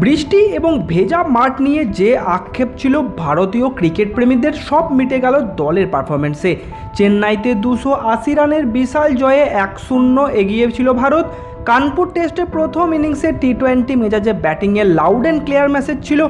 বৃষ্টি এবং ভেজা মাঠ নিয়ে যে আক্ষেপ ছিল ভারতীয় ক্রিকেট প্রেমীদের, সব মিটে গেল দলের পারফরমেন্সে চেন্নাইতে দুশো আশি রানের বিশাল জয়ে এক শূন্য এগিয়ে ছিল ভারত। কানপুর টেস্টে প্রথম ইনিংসে টি টোয়েন্টি মেজাজে ব্যাটিংয়ে লাউড অ্যান্ড ক্লিয়ার মেসেজ ছিল,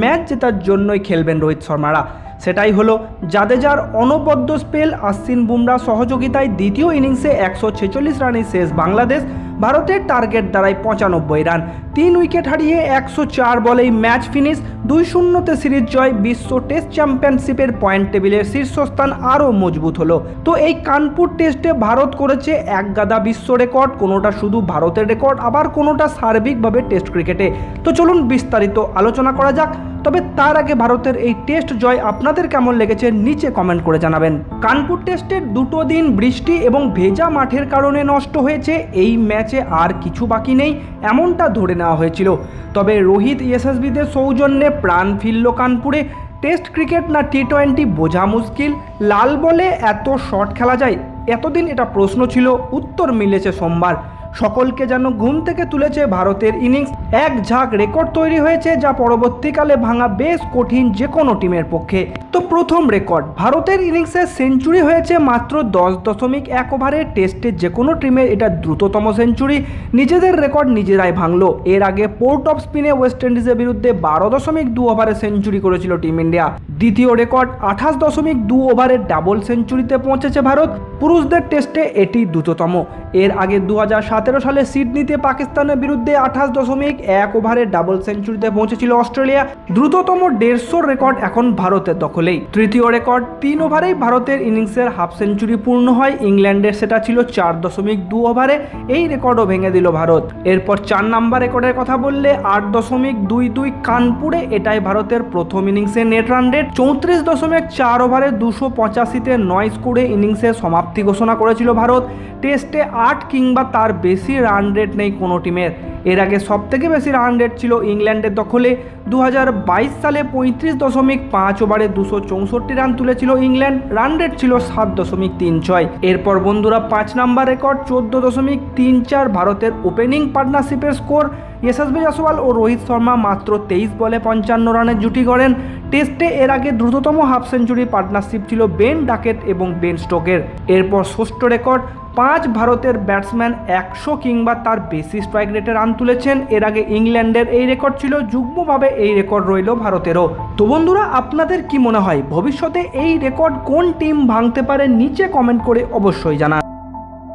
ম্যাচ জেতার জন্যই খেলবেন রোহিত শর্মারা। সেটাই হলো জাদেজার অনবদ্য স্পেল, আশ্বিন বুমরা সহযোগিতায় দ্বিতীয় ইনিংসে একশো ছেচল্লিশ রানে শেষ বাংলাদেশ। ভারতের টার্গেট দাঁড়ায় পঁচানব্বই রান। তিন উইকেট হারিয়ে একশো চার বলেই ম্যাচ ফিনিশ দুই শূন্যতে সিরিজ জয়, বিশ্ব টেস্ট চ্যাম্পিয়নশিপের পয়েন্ট টেবিলের শীর্ষস্থান আরও মজবুত হলো। তো এই কানপুর টেস্টে ভারত করেছে এক গাদা বিশ্ব রেকর্ড, কোনোটা শুধু ভারতের রেকর্ড, আবার কোনোটা সার্বিকভাবে টেস্ট ক্রিকেটে। তো চলুন বিস্তারিত আলোচনা করা যাক, তবে তার আগে ভারতের এই টেস্ট জয় আপনাদের কেমন লেগেছে নিচে কমেন্ট করে জানাবেন। কানপুর টেস্টের দুটো দিন বৃষ্টি এবং ভেজা মাঠের কারণে নষ্ট হয়েছে, এই ম্যাচে আর কিছু বাকি নেই, এমনটা ধরে নেওয়া হয়েছিল। তবে রোহিত ইএসএসবিদের সৌজন্যে প্রাণ ফিরল কানপুরে। টেস্ট ক্রিকেট না টি টোয়েন্টি বোঝা মুশকিল। লাল বলে এত শট খেলা যায়, এতদিন এটা প্রশ্ন ছিল, উত্তর মিলেছে সোমবার। সকলকে যেন ঘুম থেকে তুলেছে ভারতের ইনিংস। এক ঝাঁক রেকর্ড তৈরি হয়েছে যা পরবর্তীকালে ভাঙা বেশ কঠিন যে কোনো টিমের পক্ষে। তো প্রথম রেকর্ড, ভারতের ইনিংসে সেঞ্চুরি হয়েছে মাত্র দশ দশমিক এক ওভারে টেস্টে যে কোনো টিমের এটা দ্রুততম সেঞ্চুরি। নিজেদের রেকর্ড নিজেরাই ভাঙল। এর আগে পোর্ট অফ স্পিনে ওয়েস্ট ইন্ডিজের বিরুদ্ধে বারো দশমিক দু ওভারে সেঞ্চুরি করেছিল টিম ইন্ডিয়া। দ্বিতীয় রেকর্ড, আঠাশ দশমিক দু ওভারে ডাবল সেঞ্চুরিতে পৌঁছেছে ভারত। পুরুষদের টেস্টে এটি দ্রুততম। এর আগে দু সালে সিডনিতে পাকিস্তানের বিরুদ্ধে আঠাশ দশমিক এক ওভারে ডাবল সেঞ্চুরিতে পৌঁছেছিল অস্ট্রেলিয়া। দ্রুততম দেড়শোর রেকর্ড এখন ভারতের দখলেই। তৃতীয় রেকর্ড তিন ওভারেই ভারতের ইনিংসের হাফ সেঞ্চুরি পূর্ণ হয়। ইংল্যান্ডের সেটা ছিল চার দশমিক দু ওভারে। এই রেকর্ডও ভেঙে দিল ভারত। এরপর চার নাম্বার রেকর্ডের কথা বললে আট দশমিক দুই দুই কানপুরে এটাই ভারতের প্রথম ইনিংসে নেট রান রেট। চৌত্রিশ দশমিক চার ওভারে দুশো পঁচাশিতে নয় স্কোরে ইনিংসের সমাপ্তি ঘোষণা করেছিল ভারত। টেস্টে আট কিংবা তার বেশি রান রেট নেই কোনো টিমের। এর আগে সবথেকে বেশি রান রেট ছিল ইংল্যান্ডের দখলে। দু হাজার বাইশ সালে পঁয়ত্রিশ দশমিক পাঁচ ওভারে দুশো চৌষট্টি রান তুলেছিল ইংল্যান্ড। রান রেট ছিল সাত দশমিক তিন ছয়। এরপর বন্ধুরা পাঁচ নাম্বার রেকর্ড চোদ্দ দশমিক তিন চার ভারতের ওপেনিং পার্টনারশিপের স্কোর ইয়শস্বী জয়সওয়াল ও রোহিত শর্মা মাত্র তেইশ বলে পঞ্চান্ন রানের জুটি করেন টেস্টে এর আগে দ্রুততম হাফ সেঞ্চুরি পার্টনারশিপ ছিল বেন ডাকেট এবং বেন স্টোকের। এরপর ষষ্ঠ রেকর্ড, পাঁচ ভারতের ব্যাটসম্যান একশো কিংবা তার বেশি স্ট্রাইক রেটে রান তুলেছেন। এর আগে ইংল্যান্ডের এই রেকর্ড ছিল, যুগ্মভাবে এই রেকর্ড রইল ভারতেরও। তো বন্ধুরা, আপনাদের কি মনে হয়, ভবিষ্যতে এই রেকর্ড কোন টিম ভাঙতে পারে? নিচে কমেন্ট করে অবশ্যই জানান।